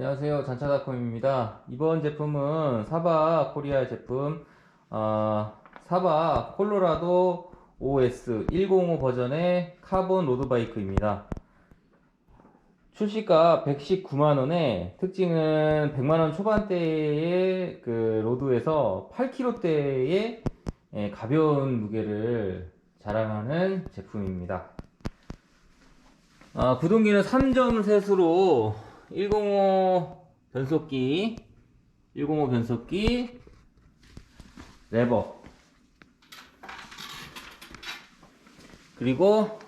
안녕하세요. 잔차닷컴입니다. 이번 제품은 사바 코리아 제품, 어, 사바 콜로라도 OS 105 버전의 카본 로드바이크입니다. 출시가 119만원에 특징은 100만원 초반대의 그 로드에서 8kg대의 예, 가벼운 무게를 자랑하는 제품입니다. 아, 구동기는 3점 셋으로 105 변속기, 105 변속기, 레버, 그리고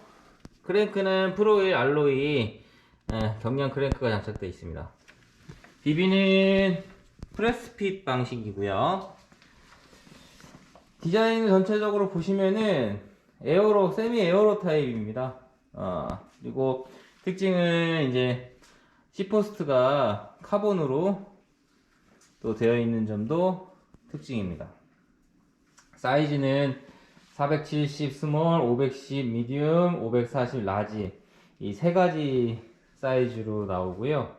크랭크는 프로일 알로이 예, 경량 크랭크가 장착되어 있습니다. 비비는 프레스핏 방식이고요. 디자인 전체적으로 보시면은 에어로 세미 에어로 타입입니다. 어, 그리고 특징은 이제 시포스트가 카본으로 또 되어 있는 점도 특징입니다. 사이즈는 470 스몰, 510 미디움, 540 라지 이 세 가지 사이즈로 나오고요.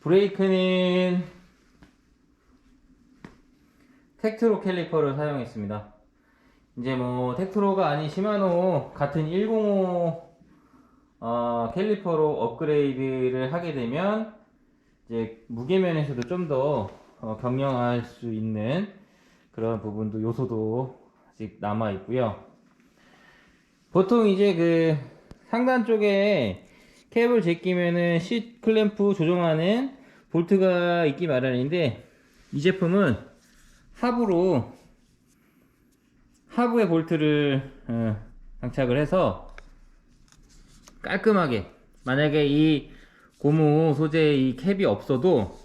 브레이크는 텍트로 캘리퍼를 사용했습니다. 이제 뭐 텍트로가 아닌 시마노 같은 105 어, 캘리퍼로 업그레이드를 하게 되면 이제 무게면에서도 좀더 어, 경량할 수 있는 그런 부분도 요소도 아직 남아 있고요. 보통 이제 그 상단 쪽에 캡을 제끼면은 시 클램프 조정하는 볼트가 있기 마련인데 이 제품은 하부로 하부에 볼트를 어, 장착을 해서 깔끔하게 만약에 이 고무 소재 이 캡이 없어도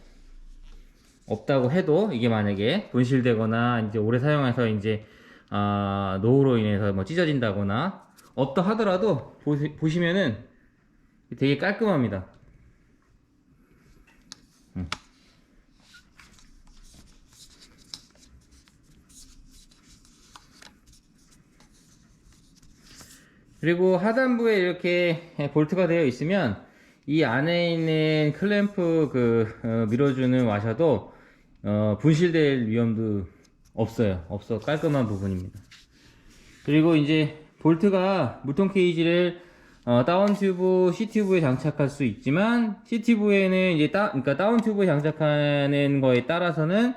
없다고 해도 이게 만약에 분실되거나 이제 오래 사용해서 이제 아, 노후로 인해서 뭐 찢어진다거나 없다 하더라도 보시, 보시면은 되게 깔끔합니다. 음. 그리고 하단부에 이렇게 볼트가 되어 있으면 이 안에 있는 클램프 그 어, 밀어주는 와셔도 어, 분실될 위험도 없어요. 없어 깔끔한 부분입니다. 그리고 이제 볼트가 물통 케이지를 어, 다운 튜브, C 튜브에 장착할 수 있지만 C 튜브에는 이제 따, 그러니까 다운 튜브에 장착하는 거에 따라서는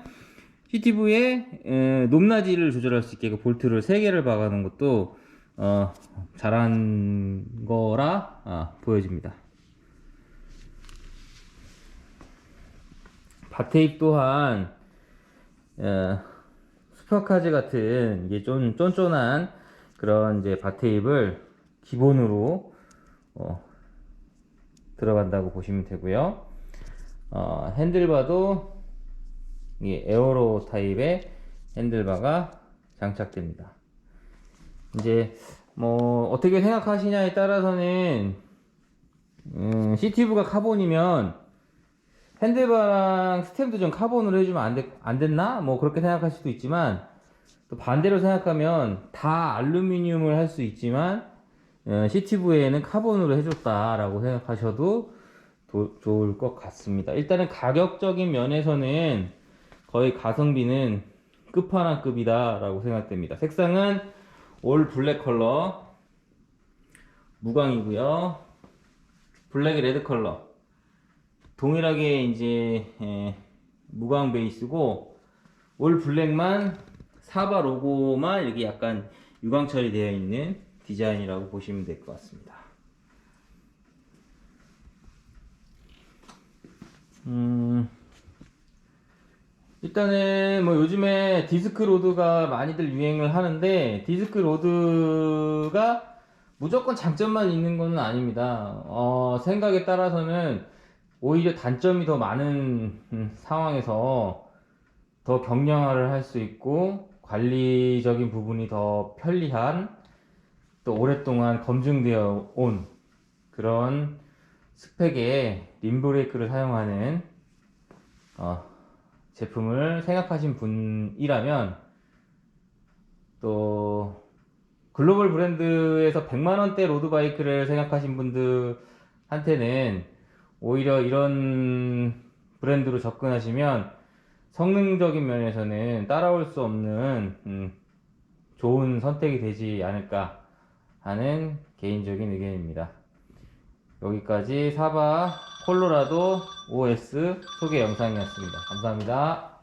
C 튜브의 에, 높낮이를 조절할 수 있게 그 볼트를 3개를 박아 놓은 것도 어, 잘한 거라 아, 보여집니다. 바테입 또한 어, 슈퍼카즈 같은 이게 좀 쫀쫀한 그런 이제 바테입을 기본으로 어, 들어간다고 보시면 되고요. 어, 핸들바도 이 에어로 타입의 핸들바가 장착됩니다. 이제 뭐 어떻게 생각하시냐에 따라서는 음, CTV가 카본이면 핸들바랑 스템도 좀 카본으로 해주면 안, 되, 안 됐나? 뭐 그렇게 생각할 수도 있지만 또 반대로 생각하면 다 알루미늄을 할 수 있지만 어, CTV에는 카본으로 해줬다라고 생각하셔도 도, 좋을 것 같습니다. 일단은 가격적인 면에서는 거의 가성비는 끝판왕급이다라고 생각됩니다. 색상은 올 블랙 컬러 무광이고요. 블랙이 레드 컬러 동일하게 이제 에, 무광 베이스고 올 블랙만 사바 로고만 이렇게 약간 유광 처리되어 있는 디자인이라고 보시면 될 것 같습니다. 음, 일단은 뭐 요즘에 디스크 로드가 많이들 유행을 하는데 디스크 로드가 무조건 장점만 있는 것은 아닙니다. 어, 생각에 따라서는 오히려 단점이 더 많은 음, 상황에서 더 경량화를 할 수 있고 관리적인 부분이 더 편리한 또 오랫동안 검증되어 온 그런 스펙의 림브레이크를 사용하는 어, 제품을 생각하신 분이라면 또 글로벌 브랜드에서 100만원대 로드바이크를 생각하신 분들한테는 오히려 이런 브랜드로 접근하시면 성능적인 면에서는 따라올 수 없는 음, 좋은 선택이 되지 않을까 하는 개인적인 의견입니다. 여기까지 사바 콜로라도 OS 소개 영상이었습니다. 감사합니다.